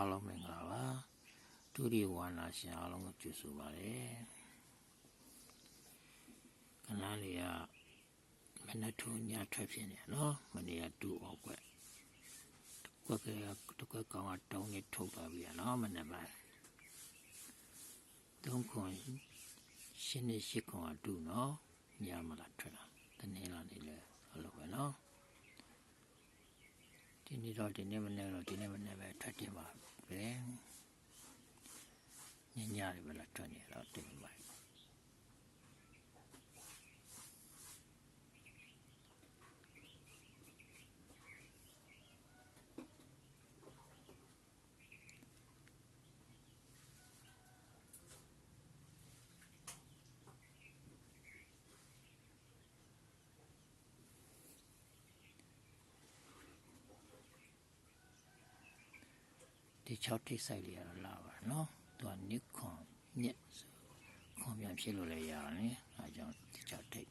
အားလုံးမင်္ဂလာပါဒုတိယဝါနာရှင်အားလုံးကိုကြိုဆိုပါရစေခဏလေးကမနက်ထုံညထွက်ဖြစ်နေနော်မနေ့ကတူအောင်ကွက်ကွက်ကတကွက်ကောင်ကတောင်းနေထုတ်သွားပြီနော်မနေ့ပိုင်းတုံးခွန်ရှင်းနေရှိခွန်အတူနော်ညမလာထွက်တာတနေ့လာနေလဲအဲ့လိုပဲနော်ဒီနေ့တော့ဒီနေ့မနေ့တော့ဒီနေ့မနေ့ပဲထွက်တင်ပါပဲညညတွေပဲလာထွက်နေတော့တင်ပါ ဒီ6ထိပ်ဆိုင်လေးရတော့လာပါနော်သူကနစ်ခွန်ညက်ဆိုခွန်ပြန်ဖြစ်လို့လည်းရတယ်အဲကြောင့်ဒီ6ထိပ်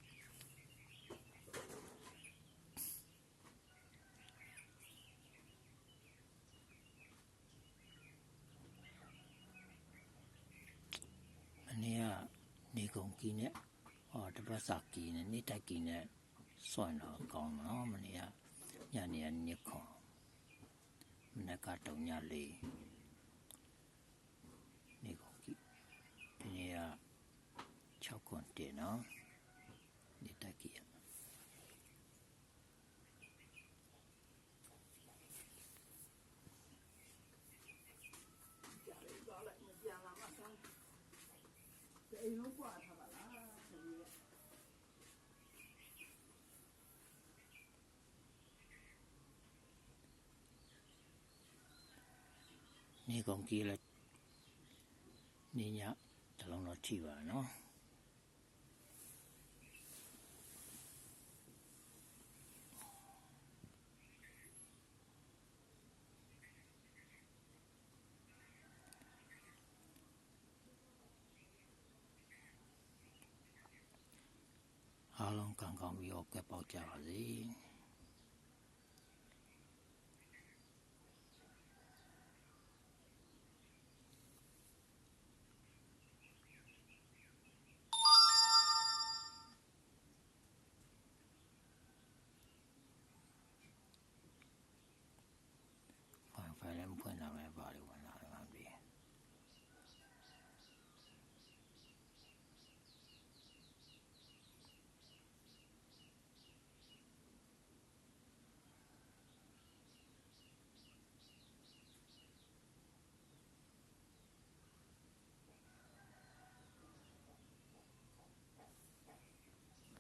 မနေ့ကနေကုန်ကီနဲ့ဟောတပတ်စာကီနဲ့နေတိုက်ကီနဲ့စွန့်တော့ကောင်းတော့မနေ့ကညနေကနစ်ခွန်မနေ့ကတုံညလေးနေကုန်ကီဒီနေ့ cả trong nhà lì. Nè con kí thế này cháu còn trẻ nó để ta kia Hãy subscribe cho နေကုန်ကြီးလဲနေညတလုံးတော့ထိပါနော်အားလုံးကံကောင်းပြီးတော့ကပ်ပေါက်ကြပါစေ Bukan.